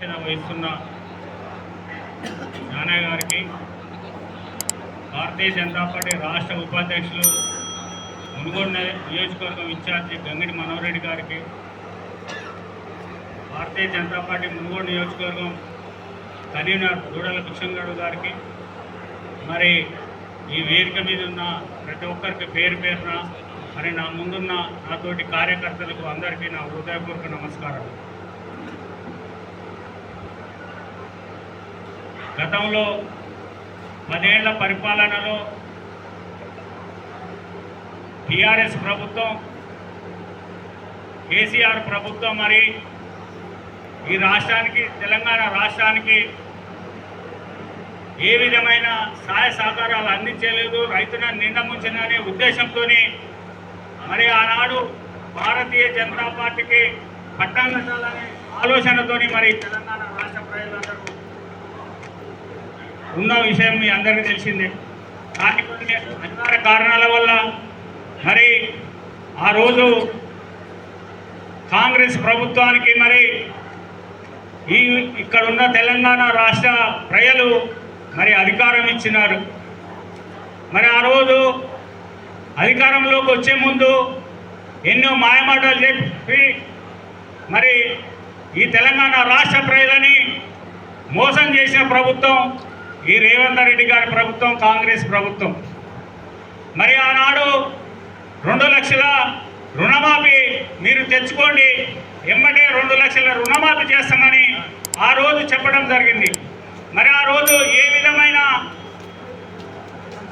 శిక్షణ వహిస్తున్న నానా గారికి భారతీయ జనతా పార్టీ రాష్ట్ర ఉపాధ్యక్షులు మునుగోడు నియోజకవర్గం ఇన్ఛార్జి గంగిడి మనోహరెడ్డి గారికి భారతీయ జనతా పార్టీ మునుగోడు నియోజకవర్గం కన్వీనర్ దూడల కిషన్ గారికి మరి ఈ వేదిక మీద ఉన్న ప్రతి ఒక్కరికి పేరు పేరున మరి నా ముందున్న నాతోటి కార్యకర్తలకు అందరికీ నా హృదయపూర్వక నమస్కారం గతంలో పదేళ్ళ పరిపాలనలో టీఆర్ఎస్ ప్రభుత్వం కేసీఆర్ ప్రభుత్వం మరి ఈ రాష్ట్రానికి తెలంగాణ రాష్ట్రానికి ఏ విధమైన సహాయ సహకారాలు అందించలేదు. రైతులను నిండముంచిననే ఉద్దేశంతో మరి ఆనాడు భారతీయ జనతా పార్టీకి పట్టాలు కట్టాలనే ఆలోచనతోని మరి తెలంగాణ రాష్ట్ర ప్రజలందరూ ఉన్న విషయం మీ అందరికీ తెలిసిందే. కానీ కొన్ని అధికార కారణాల వల్ల మరి ఆ రోజు కాంగ్రెస్ ప్రభుత్వానికి మరి ఈ ఇక్కడ ఉన్న తెలంగాణ రాష్ట్ర ప్రజలు మరి అధికారం ఇచ్చినారు. మరి ఆ రోజు అధికారంలోకి వచ్చే ముందు ఎన్నో మాయమాటలు చెప్పి మరి ఈ తెలంగాణ రాష్ట్ర ప్రజలని మోసం చేసిన ప్రభుత్వం ఈ రేవంత్ రెడ్డి గారి ప్రభుత్వం కాంగ్రెస్ ప్రభుత్వం. మరి ఆనాడు రెండు లక్షల రుణమాఫీ మీరు తెచ్చుకోండి. ఎమ్మటే రెండు లక్షల రుణమాఫీ చేస్తామని ఆ రోజు చెప్పడం జరిగింది. మరి ఆ రోజు ఏ విధమైన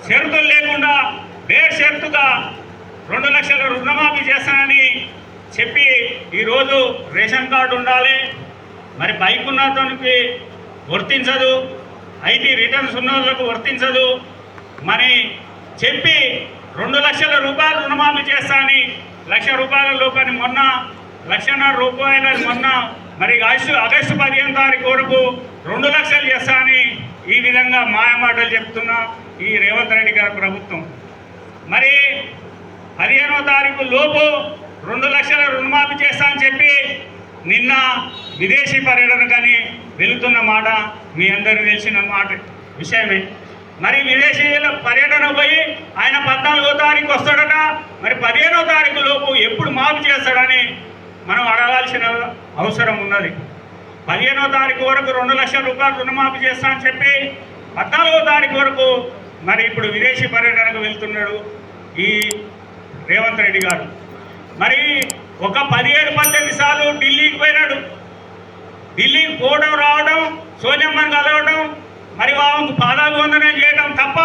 షరతులు లేకుండా బేషరతుగా రెండు లక్షల రుణమాఫీ చేస్తానని చెప్పి ఈరోజు రేషన్ కార్డు ఉండాలి. మరి బైక్ ఉన్నతనికి వర్తించదు. ఐటీ రిటర్న్స్ ఉన్న వాళ్ళకు వర్తించదు. మరి చెప్పి రెండు లక్షల రూపాయలు రుణమాఫీ చేస్తా అని లక్ష రూపాయల లోపని మొన్న లక్షన్నర రూపాయల మొన్న మరి ఆగస్టు ఆగస్టు పదిహేను తారీఖు వరకు రెండు లక్షలు చేస్తా అని ఈ విధంగా మాయమాటలు చెప్తున్న ఈ రేవంత్ రెడ్డి గారి ప్రభుత్వం. మరి పదిహేనో తారీఖు లోపు రెండు లక్షల రుణమాఫీ చేస్తా అని చెప్పి నిన్న విదేశీ పర్యటన కానీ వెళుతున్న మాట మీ అందరికీ తెలిసిన మాట విషయమే. మరి విదేశీయుల పర్యటన పోయి ఆయన పద్నాలుగో తారీఖు వస్తాడట మరి పదిహేనో తారీఖు లోపు ఎప్పుడు మాపు చేస్తాడని మనం అడగాల్సిన అవసరం ఉన్నది. పదిహేనో తారీఖు వరకు రెండు లక్షల రూపాయలు రుణమాఫీ చేస్తా అని చెప్పి పద్నాలుగో తారీఖు వరకు మరి ఇప్పుడు విదేశీ పర్యటనకు వెళ్తున్నాడు ఈ రేవంత్ రెడ్డి గారు. మరి ఒక పదిహేడు పద్దెనిమిది సార్లు ఢిల్లీకి పోయినాడు. ఢిల్లీకి పోవడం రావడం సోనియమ్మని కలవడం మరి వాళ్ళకు పాదాభివందనం చేయడం తప్ప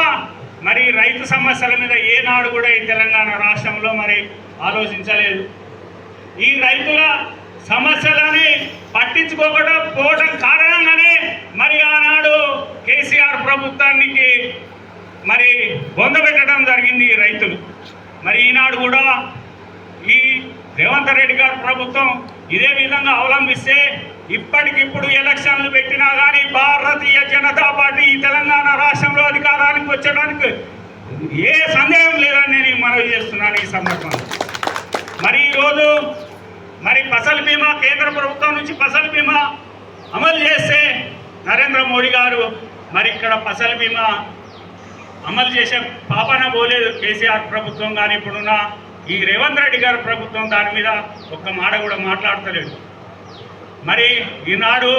మరి రైతు సమస్యల మీద ఏనాడు కూడా ఈ తెలంగాణ రాష్ట్రంలో మరి ఆలోచించలేదు. ఈ రైతుల సమస్యలని పట్టించుకోకుండా పోవడం కారణంగానే మరి ఆనాడు కేసీఆర్ ప్రభుత్వానికి మరి బొందపెట్టడం జరిగింది ఈ రైతులు. మరి ఈనాడు కూడా ఈ రేవంత్ రెడ్డి గారు ప్రభుత్వం ఇదే విధంగా అవలంబిస్తే ఇప్పటికిప్పుడు ఎలక్షన్లు పెట్టినా కానీ భారతీయ జనతా పార్టీ ఈ తెలంగాణ రాష్ట్రంలో అధికారానికి వచ్చడానికి ఏ సందేహం లేదని నేను మనవి చేస్తున్నాను ఈ సందర్భంలో. మరి ఈరోజు మరి ఫసల్ బీమా కేంద్ర ప్రభుత్వం నుంచి ఫసల్ బీమా అమలు చేస్తే నరేంద్ర మోడీ గారు మరి ఇక్కడ ఫసల్ బీమా అమలు చేసే పాపన పోలేదు కేసీఆర్ ప్రభుత్వం కానీ ఇప్పుడున్న ఈ రేవంత్ రెడ్డి గారి ప్రభుత్వం దాని మీద ఒక్క మాట కూడా మాట్లాడతలేదు. మరి ఈనాడు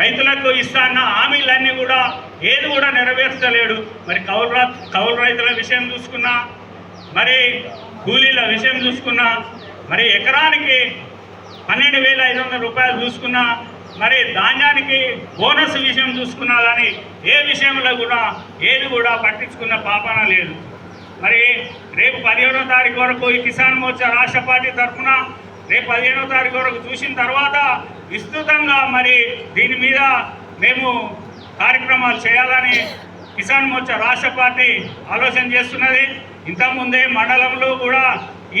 రైతులకు ఇస్తాన్న హామీలన్నీ కూడా ఏది కూడా నెరవేర్చలేడు. మరి కౌలు కౌలు రైతుల విషయం చూసుకున్నా మరి కూలీల విషయం చూసుకున్నా మరి ఎకరానికి పన్నెండు వేల ఐదు వందల రూపాయలు చూసుకున్నా మరి ధాన్యానికి బోనస్ విషయం చూసుకున్నా కానీ ఏ విషయంలో కూడా ఏది కూడా పట్టించుకున్న పాపన లేదు. మరి రేపు పదిహేనో తారీఖు వరకు ఈ కిసాన్ మోర్చా రాష్ట్ర పార్టీ తరఫున రేపు పదిహేనో తారీఖు వరకు చూసిన తర్వాత విస్తృతంగా మరి దీని మీద మేము కార్యక్రమాలు చేయాలని కిసాన్ మోర్చా రాష్ట్ర పార్టీ ఆలోచన చేస్తున్నది. ఇంతకుముందే మండలంలో కూడా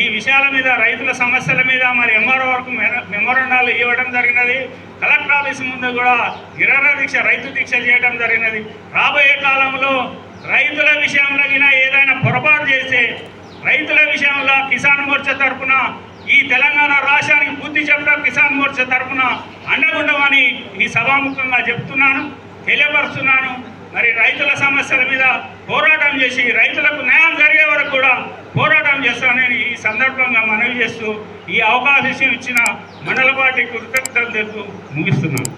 ఈ విషయాల మీద రైతుల సమస్యల మీద మరి ఎంఆర్ఓ వరకు మెమోరండాలు ఇవ్వడం జరిగినది. కలెక్టర్ ఆఫీస్ ముందు కూడా నిరార దీక్ష రైతు దీక్ష చేయడం జరిగినది. రాబోయే కాలంలో రైతుల విషయంలో గిన ఏదైనా పొరపాటు చేస్తే రైతుల విషయంలో కిసాన్ మోర్చా తరఫున ఈ తెలంగాణ రాష్ట్రానికి బుద్ధి చెప్పడం కిసాన్ మోర్చా తరఫున అండగుండమని ఈ సభాముఖంగా చెప్తున్నాను తెలియపరుస్తున్నాను. మరి రైతుల సమస్యల మీద పోరాటం చేసి రైతులకు న్యాయం జరిగే వరకు కూడా పోరాటం చేస్తానని ఈ సందర్భంగా మనవి చేస్తూ ఈ అవకాశం ఇచ్చిన మండల పార్టీ కృతజ్ఞతలు తెలుపుతూ ముగిస్తున్నాను.